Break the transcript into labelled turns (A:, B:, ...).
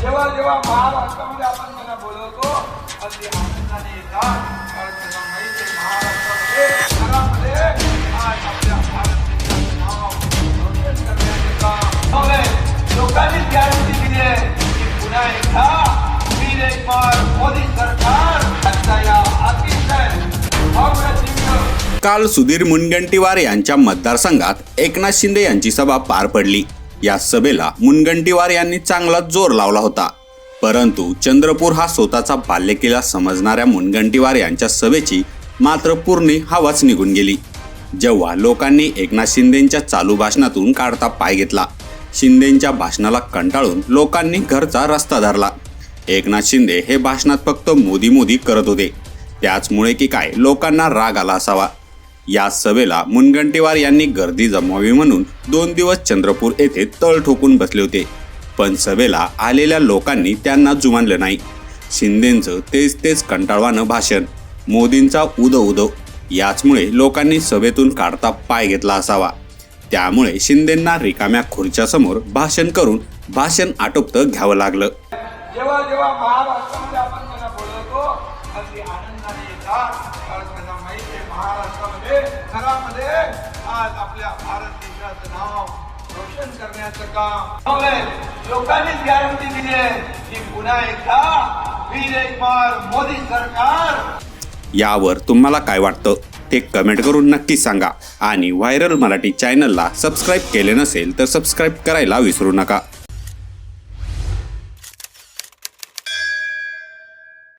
A: जेव्हा जेव्हा महाराष्ट्रामध्ये आपण त्यांना बोलवतो अगदी आनंदाने येतात. कारण त्यांना माहिती महाराष्ट्रामध्ये आज आपल्या भारत देशाचं नाव रोशन करण्याचे काम लोकांनी गॅरंटी दिली आहे की पुन्हा एकदा वीर मोदी सरकार त्यांचा या अतिशय
B: काल सुधीर मुनगंटीवार यांच्या मतदारसंघात एकनाथ शिंदे यांची सभा पार पडली. या सभेला मुनगंटीवार यांनी चांगला जोर लावला होता. परंतु चंद्रपूर हा स्वतःचा बाल्यकिल्ला समजणाऱ्या मुनगंटीवार यांच्या सभेची मात्र पूर्ण हवाच निघून गेली. जेव्हा लोकांनी एकनाथ शिंदेंच्या चालू भाषणातून काढता पाय घेतला शिंदेंच्या भाषणाला कंटाळून लोकांनी घरचा रस्ता धरला. एकनाथ शिंदे हे भाषणात फक्त मोदी मोदी करत होते. त्याचमुळे की काय लोकांना राग आला असावा. या सभेला मुनगंटीवार यांनी गर्दी जमवावी म्हणून दोन दिवस चंद्रपूर येथे तळ ठोकून बसले होते. पण सभेला आलेल्या लोकांनी त्यांना जुमानलं नाही. शिंदेंचं तेच तेच कंटाळवानं भाषण मोदींचा उद उद याचमुळे लोकांनी सभेतून काढता पाय घेतला असावा. त्यामुळे शिंदेंना रिकाम्या खुर्च्यासमोर भाषण करून भाषण आटोपतं घ्यावं लागलं.
A: महाराष्ट्रामध्ये घरामध्ये आज आपल्या भारत देशाचं नाव रोशन करण्याचं काम. लोकांनीच गॅरंटी दिली आहे की पुन्हा एकदा वीर मोदी सरकार.
B: यावर तुम्हाला काय वाटतं? ते कमेंट करून नक्की सांगा. आणि व्हायरल मराठी चॅनलला सबस्क्राईब केले नसेल तर सबस्क्राईब करायला विसरू नका.